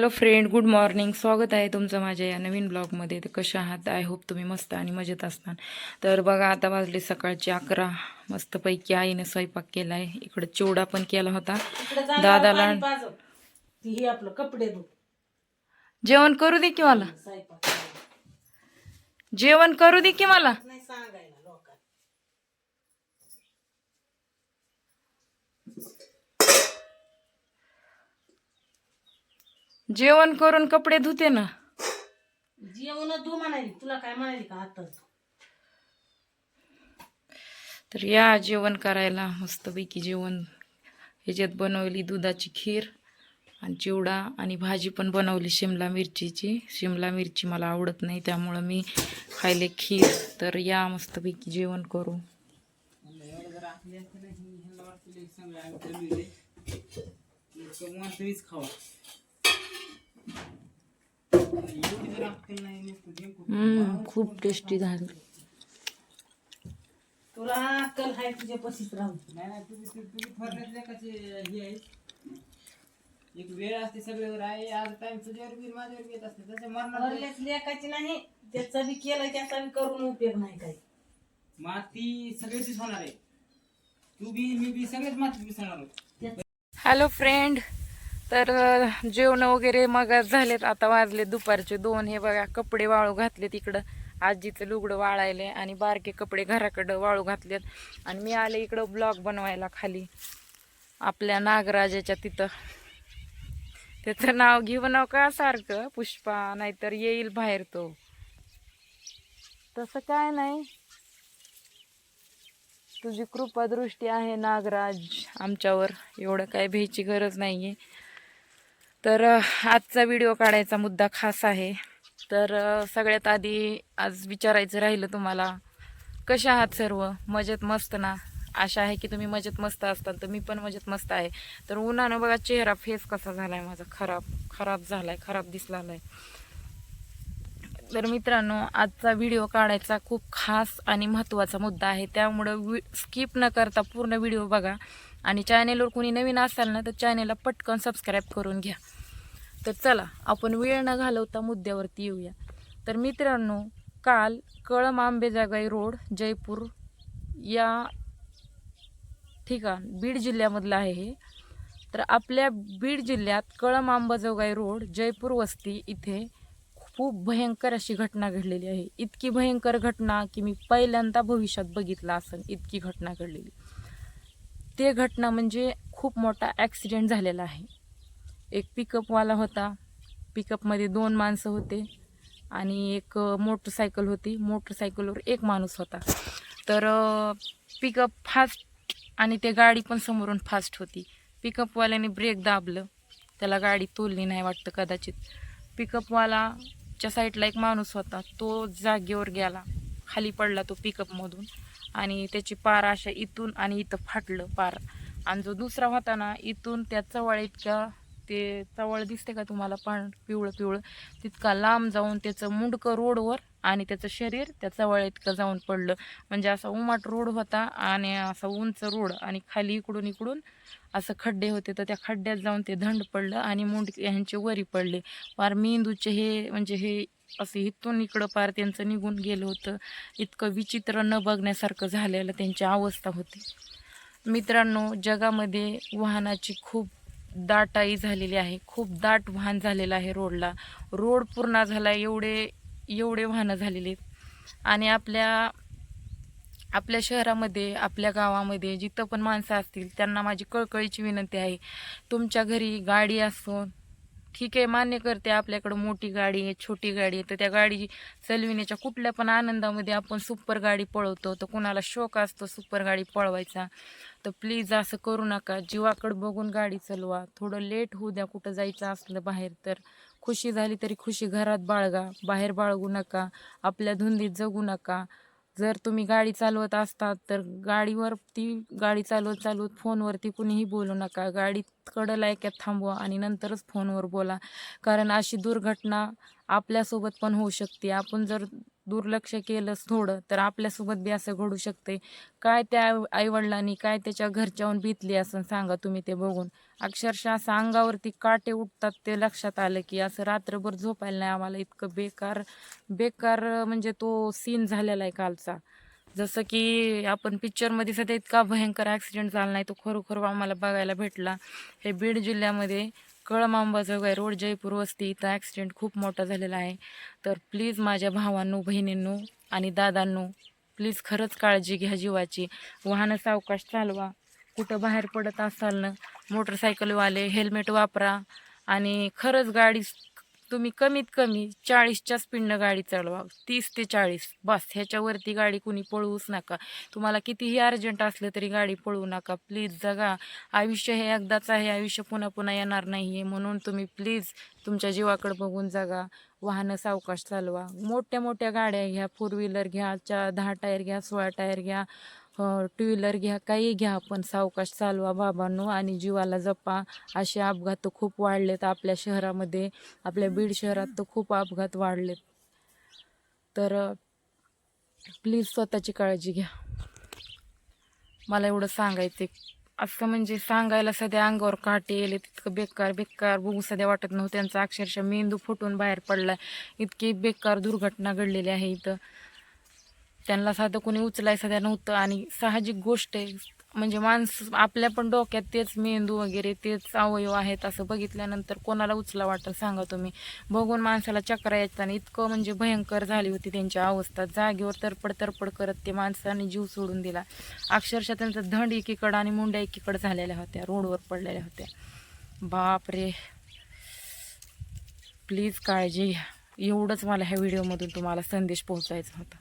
Hello friend good morning स्वागत आहे तुमचं माझ्या या नवीन ब्लॉगमध्ये तर कशा आहात? आय होप तुम्ही मस्त आणि मजेत असणार. तर बघा आता वाजले सकाळचे अकरा. मस्तपैकी आईने स्वयंपाक केला आहे इकडं चिवडा पण केला होता. दादाला- हे आपलं कपडे जेवण करू दे की मला? जेवण करू दे की मला नाही सांगायला लोकांना जेवण करून कपडे धुते ना. जेवण धु म्हणाली तुला काय म्हणाली का आताच तर या जेवण करायला मस्तपैकी जेवण. ह्याच्यात बनवली दुधाची खीर आणि चिवडा आणि भाजी पण बनवली शिमला मिरचीची. शिमला मिरची मला आवडत नाही त्यामुळं मी खायले खीर. तर या मस्तपैकी जेवण करू. हम्म, खूप टेस्टी झालं. तुला अक्कल हाय तुझ्या पशीच राहू एक वेळ असते सगळ्यावर आहे. आज टाइम तुझ्यावर बी माझ्यावर बी येत असते. तसे मरणार नाही. वरल्याच लेखाची नाही. त्याचा बी केलं त्याचा बी करून उपयोग नाही काही. माती सगळ्याचीच होणार आहे. तू बी मी बी सगळेच मिसळणार हॅलो फ्रेंड तर जेवण वगैरे मग झालेत. आता वाजले दुपारचे दोन. हे बघा कपडे वाळू घातले तिकडं आजीचं लुगडं वाळायले आणि बारके कपडे घराकडं वाळू घातलेत. आणि मी आले इकडं ब्लॉग बनवायला खाली. आपल्या नागराजाच्या तिथं. त्याचं नाव घेऊ नका सारखं पुष्पा. नाहीतर येईल बाहेर तो. तसं काय नाही. तुझी कृपादृष्टी आहे नागराज. आमच्यावर एवढं काय भ्यायची गरज नाही आहे तर आजचा व्हिडिओ काढायचा मुद्दा खास आहे. तर सगळ्यात आधी आज विचारायचं राहिलं तुम्हाला कशा आहात सर्व? मजेत मस्त ना? आशा आहे की तुम्ही मजेत मस्त असताल तर मी पण मजेत मस्त आहे. तर उन्हानं बघा चेहरा फेस कसा झालाय माझा खराब खराब झालाय खराब दिसलाय. तर मित्रांनो आजचा व्हिडिओ काढायचा खूप खास आणि महत्त्वाचा मुद्दा आहे. त्यामुळं स्किप न करता पूर्ण व्हिडिओ बघा. आणि चॅनेलवर कोणी नवीन असाल ना तर चॅनेलला पटकन सबस्क्राईब करून घ्या. तर चला आपण वेळ न घालवता मुद्द्यावरती येऊया. तर मित्रांनो काल कळम आंबेजागाई रोड जयपूर या ठिकाण बीड जिल्ह्यामधलं आहे हे. तर आपल्या बीड जिल्ह्यात कळम आंबाजोगाई रोड जयपूर वस्ती इथे खूप भयंकर अशी घटना घडलेली आहे. इतकी भयंकर घटना की मी पहिल्यांदा भविष्यात बघितलं असेल इतकी घटना घडलेली. ते घटना म्हणजे खूप मोठा ॲक्सिडेंट झालेला आहे. एक पिकअपवाला होता. पिकअपमध्ये दोन माणसं होते आणि एक मोटरसायकल होती. मोटरसायकलवर एक माणूस होता. तर पिकअप फास्ट आणि ते गाडी पण समोरून फास्ट होती. पिकअपवाल्याने ब्रेक दाबलं. त्याला गाडी तोलली नाही वाटतं कदाचित. पिकअपवालाच्या साईडला एक माणूस होता. तो जागेवर गेला. खाली पडला तो पिकअपमधून आणि त्याची पार अशा इथून आणि इथं फाटलं पार. आणि जो दुसरा होता ना इथून त्या चवळ इतक्या ते चवळ दिसते का तुम्हाला पण? पिवळं पिवळं. तितका लांब जाऊन त्याचं मुंडकं रोडवर आणि त्याचं शरीर त्या चवळ इतकं जाऊन पडलं. म्हणजे असा उमाट रोड होता आणि असा उंच रोड आणि खाली इकडून इकडून असं खड्डे होते. तर त्या खड्ड्यात जाऊन ते धंड पडलं आणि मुंड ह्यांचे वरी पडले. फार मेंदूचे हे म्हणजे हे असं इथून इकडं पार त्यांचं निघून गेलं होतं. इतकं विचित्र न बघण्यासारखं झालेलं त्यांची अवस्था होती. मित्रांनो जगामध्ये वाहनाची खूप दाटाई झालेली आहे. खूप दाट वाहन झालेलं आहे रोडला. रोड पूर्ण झाला एवढे एवढे वाहनं झालेले आहेत. आणि आपल्या आपल्या शहरामध्ये आपल्या गावामध्ये जिथं पण माणसं असतील त्यांना माझी कळकळीची विनंती आहे. तुमच्या घरी गाडी असो ठीक आहे मान्य करते आपल्याकडं मोठी गाडी आहे छोटी गाडी आहे तर त्या गाडी चालविण्याच्या कुठल्या पण आनंदामध्ये आपण सुपर गाडी पळवतो तर कुणाला शौक असतो सुपर गाडी पळवायचा. तर प्लीज असं करू नका. जीवाकडं बघून गाडी चालवा. थोडं लेट होऊ द्या कुठं जायचं असलं बाहेर तर खुशी झाली तरी खुशी घरात बाळगा. बाहेर बाळगू नका. आपल्या धुंदीत जगू नका. जर तुम्ही गाडी चालवत असतात तर गाडीवर ती गाडी चालवत चालवत फोनवरती कुणीही बोलू नका. गाडीकडं लायक्यात थांबवा आणि नंतरच फोनवर बोला. कारण अशी दुर्घटना आपल्यासोबत पण होऊ शकते. आपण जर दुर्लक्ष केलंच थोडं तर आपल्यासोबत बी असं घडू शकते काय त्या आईवडिलांनी काय त्याच्या घरच्याहून भीतली असं सांगा तुम्ही ते बघून. अक्षरशः असं अंगावरती काटे उठतात ते लक्षात आलं की असं रात्रभर झोपायला नाही आम्हाला इतकं बेकार बेकार म्हणजे तो सीन झालेला आहे कालचा. जसं की आपण पिक्चरमध्ये सध्या इतका भयंकर ॲक्सिडेंट झाला नाही तो खरोखर आम्हाला बघायला भेटला. हे बीड जिल्ह्यामध्ये कळमांबाजोगाई रोड जयपूर वस्ती इथं ॲक्सिडेंट खूप मोठा झालेला आहे. तर प्लीज माझ्या भावांनो बहिणींनो आणि दादांनो प्लीज खरंच काळजी घ्या जीवाची. वाहनं सावकाश चालवा. कुठं बाहेर पडत असाल ना मोटरसायकलवाले हेल्मेट वापरा. आणि खरंच गाडी तुम्ही कमीत कमी चाळीसच्या स्पीडनं गाडी चालवा. तीस ते चाळीस. बस ह्याच्यावरती गाडी कुणी पळवूच नका. तुम्हाला कितीही अर्जंट असलं तरी गाडी पळवू नका. प्लीज जगा. आयुष्य हे एकदाच आहे. आयुष्य पुन्हा पुन्हा येणार नाही आहे म्हणून तुम्ही प्लीज तुमच्या जीवाकडे बघून जगा. वाहनं सावकाश चालवा. मोठ्या मोठ्या गाड्या घ्या. फोर व्हीलर घ्या. चा दहा टायर घ्या. सोळा टायर घ्या. टू व्हीलर घ्या काही घ्या पण सावकाश चालवा बाबांनो आणि जीवाला जपा. असे अपघात तर खूप वाढलेत आपल्या शहरामध्ये. आपल्या बीड शहरात तर खूप अपघात वाढलेत. तर प्लीज स्वतःची काळजी घ्या. मला एवढं सांगायचं असं म्हणजे सांगायला सध्या अंगावर काटे येले तितकं बेकार बेकार बघू सध्या वाटत नव्हतं. त्यांचा अक्षरशः मेंदू फुटून बाहेर पडला इतकी बेकार दुर्घटना घडलेली आहे इथं. त्यांना साधं कोणी उचलाय सध्या नव्हतं आणि साहजिक गोष्ट आहे. म्हणजे माणसं आपल्या पण डोक्यात तेच मेंदू वगैरे तेच अवयव आहेत असं बघितल्यानंतर कोणाला उचला वाटतं सांगा तुम्ही. बघून माणसाला चक्र यायचं आणि इतकं म्हणजे भयंकर झाली होती त्यांची अवस्था. जागेवर तरपड तरपड करत ते माणसाने जीव सोडून दिला. अक्षरशः त्यांचा धंड एकीकडं आणि मुंड्या एकीकडं झालेल्या होत्या रोडवर पडलेल्या होत्या. बाप रे प्लीज काळजी घ्या. एवढंच मला ह्या व्हिडिओमधून तुम्हाला संदेश पोहोचायचा होता.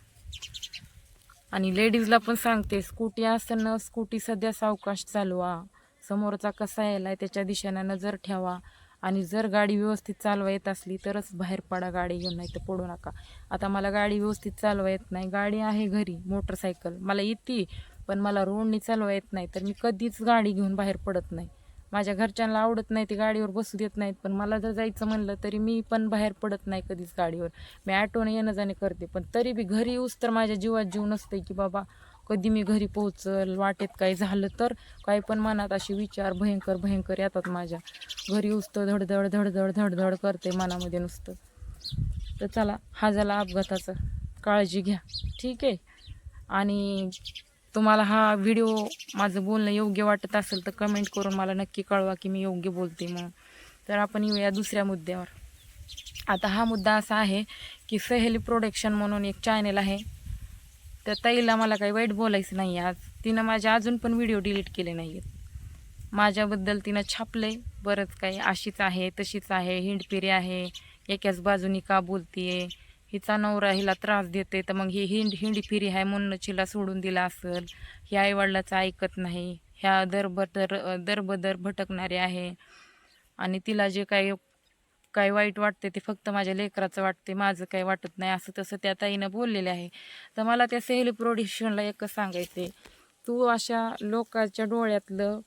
आणि लेडीजला पण सांगते स्कूटी असताना स्कूटी सध्या सावकाश चालवा. समोरचा कसा यायला त्याच्या दिशेनं नजर ठेवा. आणि जर गाडी व्यवस्थित चालवा येत असली तरच बाहेर पडा गाडी घेऊन नाही तर पडू नका. आता मला गाडी व्यवस्थित चालवा येत नाही. गाडी आहे घरी मोटरसायकल. मला येते पण मला रोडनी चालवा येत नाही. तर मी कधीच गाडी घेऊन बाहेर पडत नाही. माझ्या घरच्यांना आवडत नाही ते गाडीवर बसू देत नाहीत. पण मला जर जायचं म्हणलं तरी मी पण बाहेर पडत नाही कधीच गाडीवर. मी ॲटोने येणं जाणे करते. पण तरी बी घरी येऊस तर माझ्या जीवात जीव नसते की बाबा कधी मी घरी पोहोचल वाटेत काही झालं तर काही पण मनात असे विचार भयंकर भयंकर येतात माझ्या. घरी येऊस धडधड धडधड धडधड करते मनामध्ये नुसतं. तर चला हा झाला अपघाताचा. काळजी घ्या. ठीक आहे? आणि तुम्हाला हा व्हिडिओ माझं बोलणं योग्य वाटत असेल तर कमेंट करून मला नक्की कळवा की मी योग्य बोलते म्हणून. तर आपण येऊया दुसऱ्या मुद्द्यावर. आता हा मुद्दा असा आहे की सहेली प्रोडक्शन म्हणून एक चॅनल आहे. त्या ताईला मला काही वाईट बोलायचं नाही आज. तिनं माझ्या अजून पण व्हिडिओ डिलीट केले नाही आहेत माझ्याबद्दल तिनं छापलंय. बरंच काही अशीच आहे तशीच आहे हिंडपिरी आहे. एकाच बाजूनी का बोलतीये? हिचा नवरा हिला त्रास देते तर मग ही हिंड हिंडी फिरी आहे म्हणूनच हिला सोडून दिला असेल. ही आईवडिलाचं ऐकत नाही. ह्या दरबदर दरबदर भटकणारे आहे. आणि तिला जे काही काही वाईट वाटते ते फक्त माझ्या लेकराचं वाटते माझं काही वाटत नाही. असं तसं त्या ताईनं बोललेले आहे. तर मला त्या सेल प्रोडक्शनला एकच सांगायचे तू अशा लोकांच्या डोळ्यातलं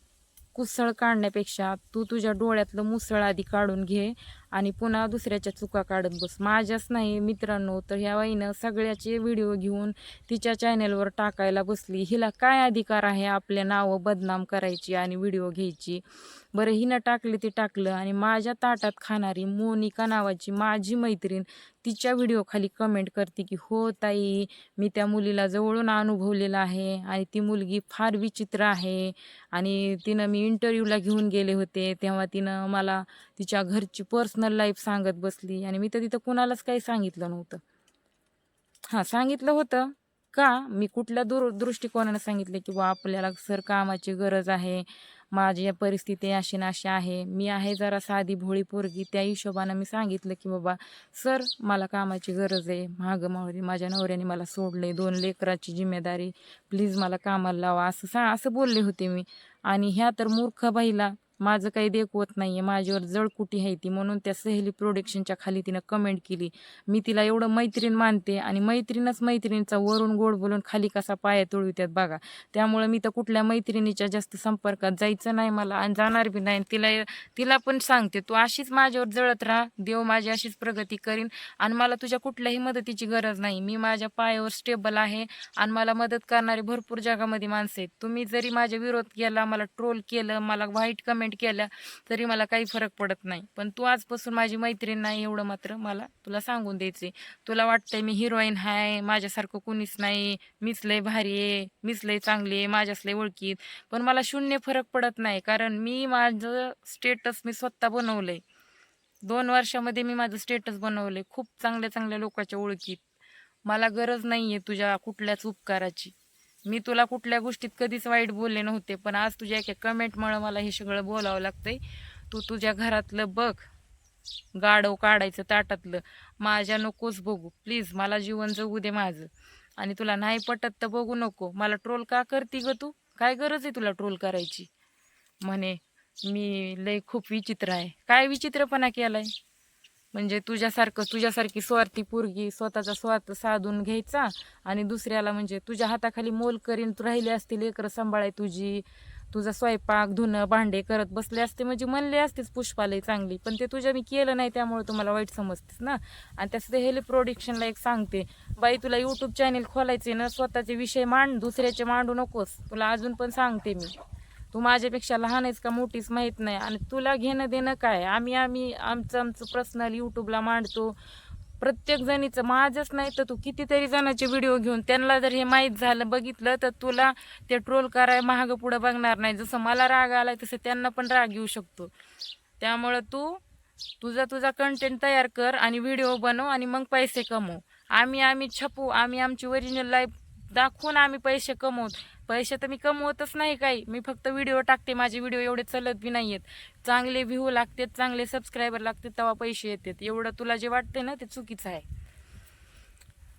कुसळ काढण्यापेक्षा तू तुझ्या डोळ्यातलं मुसळ आधी काढून घे. आणि पुन्हा दुसऱ्याच्या चुका काढत बस. माझ्याच नाही मित्रांनो तर ह्या बाईनं सगळ्याचे व्हिडिओ घेऊन तिच्या चॅनेलवर टाकायला बसली. हिला काय अधिकार आहे आपले नावं बदनाम करायची आणि व्हिडिओ घ्यायची? बरं हिनं टाकली ते टाकलं आणि माझ्या ताटात खाणारी मोनिका नावाची माझी मैत्रीण तिच्या व्हिडिओखाली कमेंट करते की हो ताई मी त्या मुलीला जवळून अनुभवलेलं आहे आणि ती मुलगी फार विचित्र आहे. आणि तिनं मी इंटरव्ह्यूला घेऊन गेले होते तेव्हा तिनं मला तिच्या घरची पर्सनल लाईफ सांगत बसली. आणि मी तर तिथं कुणालाच काही सांगितलं नव्हतं. हां सांगितलं होतं. का? मी कुठल्या दूर दृष्टिकोनानं सांगितले की बा आपल्याला सर कामाची गरज आहे. माझी या परिस्थिती अशी नाशी आहे. मी आहे जरा साधी भोळी पोरगी. त्या हिशोबानं मी सांगितलं की बाबा सर मला कामाची गरज आहे. महाग मावरी माझ्या नवऱ्याने मला सोडले दोन लेकराची जिम्मेदारी. प्लीज मला कामाला लावा. असं सा असं बोलले होते मी. आणि ह्या तर मूर्ख बाईला माझं काही देखवत नाही आहे माझ्यावर जळकुटी आहे ती. म्हणून त्या सहेली प्रोडक्शनच्या खाली तिनं कमेंट केली. मी तिला एवढं मैत्रीण मानते आणि मैत्रीणच मैत्रिणीचा वरून गोड बोलून खाली कसा पाया तुळवित्यात बघा. त्यामुळं मी तर कुठल्या मैत्रिणीच्या जास्त संपर्कात जायचं नाही मला आणि जाणार बी नाही. तिला तिला पण सांगते तू अशीच माझ्यावर जळत राहा. देव माझी अशीच प्रगती करीन आणि मला तुझ्या कुठल्याही मदतीची गरज नाही. मी माझ्या पायावर स्टेबल आहे आणि मला मदत करणारी भरपूर जगामध्ये माणसं आहेत. तुम्ही जरी माझ्या विरोध केला मला ट्रोल केलं मला वाईट कमेंट केल्या तरी मला काही फरक पडत नाही. पण तू आजपासून माझी मैत्रीण नाही एवढं मात्र मला तुला सांगून द्यायचे. तुला वाटतंय मी हिरोईन आहे माझ्यासारखं कुणीच नाही मीच लय भारी आहे मीच लय चांगली आहे माझ्याच लय ओळखीत. पण मला शून्य फरक पडत नाही कारण मी माझं स्टेटस मी स्वतः बनवलंय. दोन वर्षामध्ये मी माझं स्टेटस बनवलंय खूप चांगल्या चांगल्या लोकांच्या ओळखीत. मला गरज नाही आहे तुझ्या कुठल्याच उपकाराची. मी तुला कुठल्या गोष्टीत कधीच वाईट बोलले नव्हते पण आज तुझ्या एका कमेंटमुळे मला हे सगळं बोलावं लागतंय. तू तुझ्या घरातलं बघ. गाडव काढायचं ताटातलं. माझ्या नकोच बघू. प्लीज मला जीवन जगू दे माझं. आणि तुला नाही पटत तर बघू नको. मला ट्रोल का करती ग तू? काय गरज आहे तुला ट्रोल करायची? म्हणे मी लय खूप विचित्र आहे. काय विचित्रपणा केलाय? म्हणजे तुझ्यासारखं तुझ्यासारखी स्वार्थी पोरगी स्वतःचा स्वार्थ साधून घ्यायचा आणि दुसऱ्याला म्हणजे तुझ्या हाताखाली मोल करीन तू राहिली असती लेकरं सांभाळाय तुझी तुझा स्वयंपाक धुणं भांडे करत बसले असते म्हणजे म्हणले असतेच पुष्पालय चांगली पण ते तुझ्या मी केलं नाही त्यामुळे तुम्हाला वाईट समजतेस ना? आणि त्याचं हेली प्रोडक्शनला एक सांगते बाई तुला यूट्यूब चॅनेल खोलायचे ना स्वतःचे विषय मांड दुसऱ्याचे मांडू नकोस तुला अजून पण सांगते मी. तू माझ्यापेक्षा लहान आहेस का मोठीच माहीत नाही. आणि तुला घेणं देणं काय? आम्ही आम्ही आमचं आमचं पर्सनल यूट्यूबला मांडतो. प्रत्येक जणीचं माझंच नाही तर तू कितीतरी जणांचे व्हिडिओ घेऊन त्यांना जर हे माहीत झालं बघितलं तर तुला ते ट्रोल कराय महाग पुढं बघणार नाही. जसं मला राग आला तसं त्यांना पण राग येऊ शकतो. त्यामुळं तू तुझा तुझा कंटेंट तयार कर आणि व्हिडिओ बनव आणि मग पैसे कमव. आम्ही आम्ही छपू. आम्ही आमची ओरिजिनल लाईफ दाखवून आम्ही पैसे कमवत पैसे तर मी कमवतच नाही काही. मी फक्त व्हिडिओ टाकते माझे व्हिडिओ एवढे चलत बी नाही आहेत. चांगले व्ह्यू लागतात चांगले सबस्क्रायबर लागतात तेव्हा पैसे येतात. एवढं तुला जे वाटते ना ते चुकीचं आहे.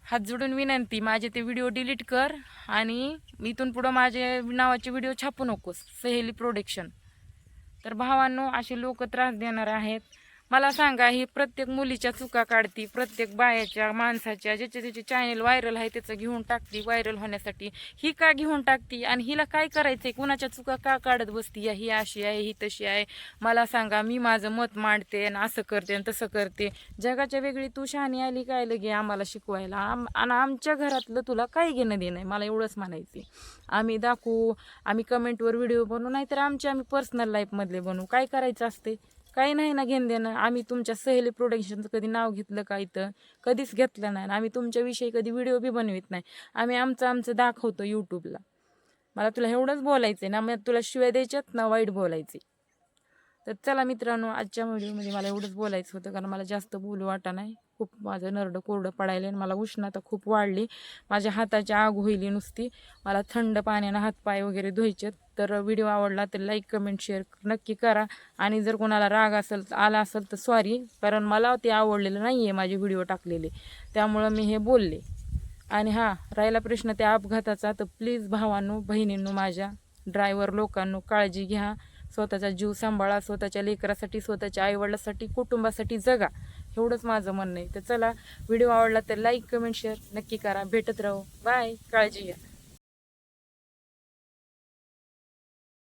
हात जोडून विनंती माझे ते व्हिडिओ डिलीट कर आणि इथून पुढं माझे नावाचे व्हिडिओ छापू नकोस. सहेली प्रोडक्शन तर भावांनो असे लोक त्रास देणार आहेत. मला सांगा ही प्रत्येक मुलीच्या चुका काढती प्रत्येक बायाच्या माणसाच्या ज्याचे ज्याचे चॅनेल व्हायरल आहे त्याचं घेऊन टाकती व्हायरल होण्यासाठी. ही का घेऊन टाकती आणि हिला काय करायचंय? कुणाच्या चुका का काढत बसती? ही अशी आहे ही तशी आहे. मला सांगा मी माझं मत मांडते आणि असं करते आणि तसं करते. जगाच्या वेगळी तू शहाणी आली काय लगे आम्हाला शिकवायला? आम आणि आमच्या घरातलं तुला काय घेणं देणं आहे? मला एवढंच म्हणायचं आम्ही दाखवू आम्ही कमेंटवर व्हिडिओ बनवू नाहीतर आमचे आम्ही पर्सनल लाईफमधले बनवू. काय करायचं असते काही नाही ना घेणं देणं आम्ही तुमच्या सहेली प्रोडक्शनचं कधी नाव घेतलं का इथं? कधीच घेतलं नाही. आम्ही तुमच्याविषयी कधी व्हिडिओ बी बनवित नाही. आम्ही आमचं आमचं दाखवतो यूट्यूबला मला तुला एवढंच बोलायचं आहे ना मग तुला शिवाय द्यायच्यात ना वाईट बोलायचे तर चला मित्रांनो आजच्या व्हिडिओमध्ये मला एवढंच बोलायचं होतं कारण मला जास्त बोलू वाटा नाही. खूप माझं नरडं कोरडं पडायला आणि मला उष्णता खूप वाढली. माझ्या हाताची आग होईली नुसती. मला थंड पाण्यानं हातपाय वगैरे धुवायचे तर व्हिडिओ आवडला तर लाईक कमेंट शेअर नक्की करा. आणि जर कोणाला राग असेल आला असेल तर सॉरी कारण मला ते आवडलेलं नाही आहे माझे व्हिडिओ टाकलेले. त्यामुळं मी हे बोलले. आणि हां राहिला प्रश्न त्या अपघाताचा. तर प्लीज भावांनो बहिणींनो माझ्या ड्रायव्हर लोकांनो काळजी घ्या. स्वतःचा जीव सांभाळा स्वतःच्या लेकरासाठी स्वतःच्या आईवडिलासाठी कुटुंबासाठी जगा. एवढंच माझं म्हणणं आहे. तर चला व्हिडिओ आवडला तर लाईक कमेंट शेअर नक्की करा. भेटत राहू. बाय काळजी घ्या.